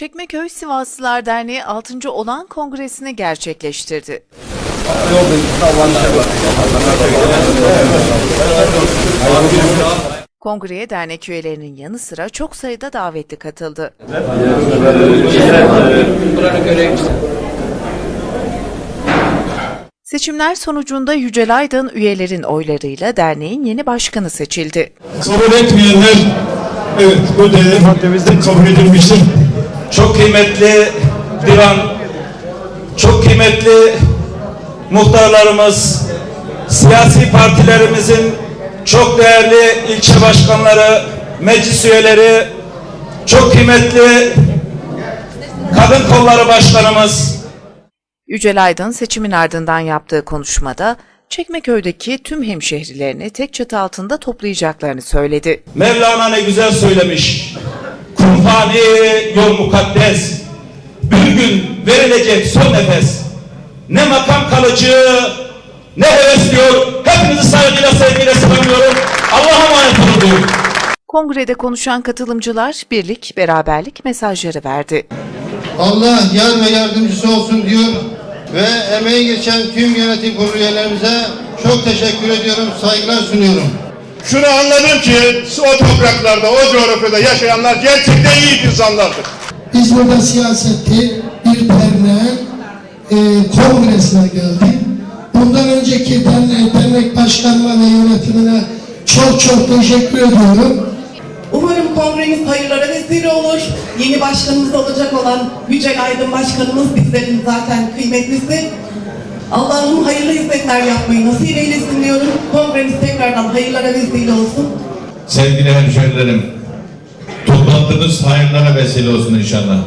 Çekmeköy Sivaslılar Derneği 6. olan kongresini gerçekleştirdi. Kongreye dernek üyelerinin yanı sıra çok sayıda davetli katıldı. Seçimler sonucunda Yücel Aydın üyelerin oylarıyla derneğin yeni başkanı seçildi. Kabul etmeyenler evet bu maddemizde kabul edilmiştir. Çok kıymetli divan, çok kıymetli muhtarlarımız, siyasi partilerimizin çok değerli ilçe başkanları, meclis üyeleri, çok kıymetli kadın kolları başkanımız, Yücel Aydın seçimin ardından yaptığı konuşmada Çekmeköy'deki tüm hemşehrilerini tek çatı altında toplayacaklarını söyledi. Mevlana ne güzel söylemiş. Kumfani yol mukaddes. Bir gün verilecek son nefes. Ne makam kalıcı, ne heves diyor. Hepinizi saygıyla sevgiyle selamlıyorum. Allah'a emanet olun. Kongrede konuşan katılımcılar birlik, beraberlik mesajları verdi. Allah yar ve yardımcısı olsun diyor ve emeği geçen tüm yönetim kurulu üyelerimize çok teşekkür ediyorum, saygılar sunuyorum. Şunu anladım ki o topraklarda, o coğrafyada yaşayanlar gerçekten iyi insanlardır. Biz burada siyaseti bir derneğin e, kongresine geldik. Bundan önceki dernek, dernek başkanıma ve yönetimine çok çok teşekkür ediyorum. Umarım kongremiz hayırlara vesile olur. Yeni başkanımız olacak olan Yücel Aydın Başkanımız bizlerin zaten kıymetlisi. Allah'ım hayırlı hizmetler yapmayı nasip eylesin diyorum. Kongremiz tekrardan hayırlara vesile olsun. Sevgili hemşehrilerim, toplantınız hayırlara vesile olsun inşallah.